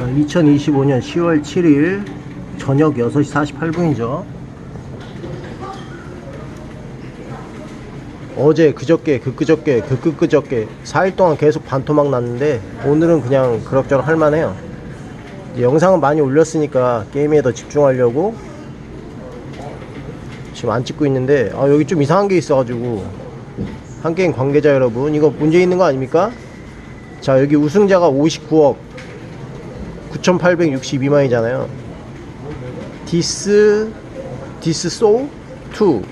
자, 2025년 10월 7일 저녁 6시 48분이죠. 어제 그저께 그그저께 그그그저께 4일 동안 계속 반토막 났는데 오늘은 그냥 그럭저럭 할만해요. 영상은 많이 올렸으니까 게임에 더 집중하려고 지금 안 찍고 있는데 아 여기 좀 이상한 게 있어가지고 한 게임 관계자 여러분 이거 문제 있는 거 아닙니까? 자 여기 우승자가 59억 9862만이잖아요. 디스 디스 소우 2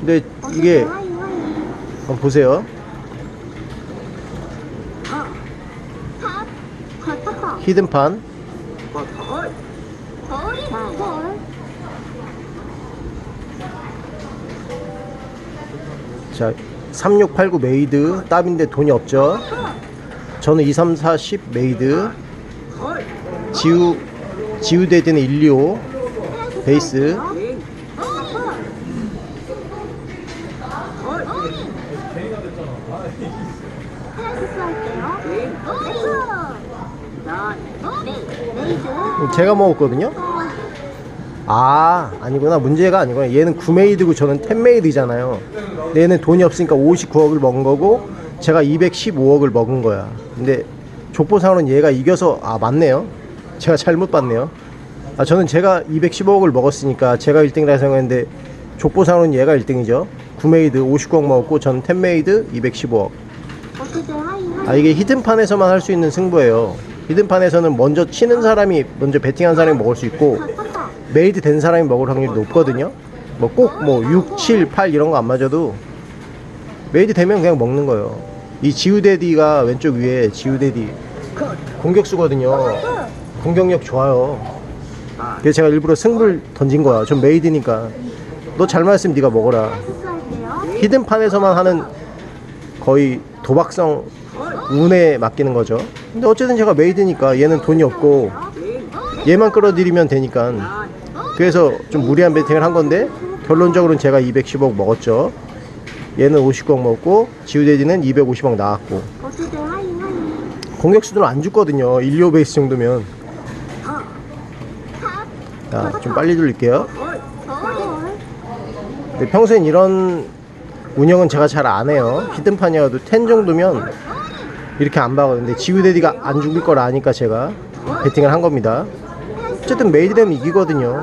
근데 이게 한번 보세요. 히든판. 자 3689 메이드. 답인데 돈이 없죠 저는 2340 메이드. 지우 지우데드는 125 베이스. 제가 먹었거든요? 아 아니구나. 문제가 아니구나. 얘는 9메이드고 저는 10메이드잖아요. 얘는 돈이 없으니까 59억을 먹은 거고 제가 215억을 먹은 거야. 근데 족보상으로는 얘가 이겨서 아 맞네요. 제가 잘못 봤네요. 아 저는 제가 215억을 먹었으니까 제가 1등이라 생각했는데 족보상으로는 얘가 1등이죠. 9메이드 59억 먹었고 저는 10메이드 215억. 아 이게 히든판에서만 할 수 있는 승부예요. 히든판에서는 먼저 치는 사람이 먼저 베팅한 사람이 먹을 수 있고 메이드 된 사람이 먹을 확률이 높거든요. 뭐 꼭뭐 6, 7, 8 이런 거 안 맞아도 메이드 되면 그냥 먹는 거예요 이 지우데디가 왼쪽 위에 지우데디 공격수거든요. 공격력 좋아요. 그래서 제가 일부러 승부를 던진 거야. 좀 메이드니까. 너 잘 맞으면 네가 먹어라. 히든판에서만 하는 거의 도박성 운에 맡기는 거죠. 근데 어쨌든 제가 메이드니까 얘는 돈이 없고 얘만 끌어들이면 되니까. 그래서 좀 무리한 베팅을 한 건데 결론적으로는 제가 210억 먹었죠 얘는 50억 먹고 지우데디는 250억 나왔고. 공격수들은 안 죽거든요. 1, 2, 베이스 정도면. 자, 좀 빨리 돌릴게요. 근데 평소엔 이런 운영은 제가 잘 안 해요. 히든판이어도 10 정도면 이렇게 안 박아요. 근데 지우데디가 안 죽을 걸 아니까 제가 베팅을 한 겁니다. 어쨌든 메이드 되면 이기거든요.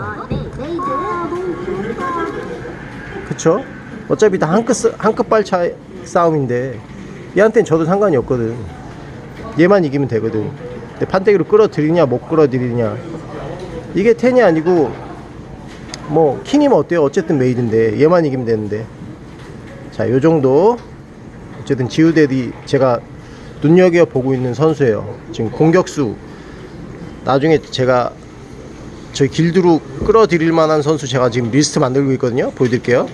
그쵸? 어차피 다 한끗 한끗발 차 싸움인데 얘한텐 저도 상관이 없거든. 얘만 이기면 되거든. 근데 판때기로 끌어들이냐 못 끌어들이냐. 이게 텐이 아니고 뭐 킹이면 어때요? 어쨌든 메이드인데 얘만 이기면 되는데. 자 요 정도. 어쨌든 지우데디 제가 눈여겨 보고 있는 선수예요. 지금 공격수. 나중에 제가 저희 길드로 끌어들일 만한 선수 제가 지금 리스트 만들고 있거든요. 보여드릴게요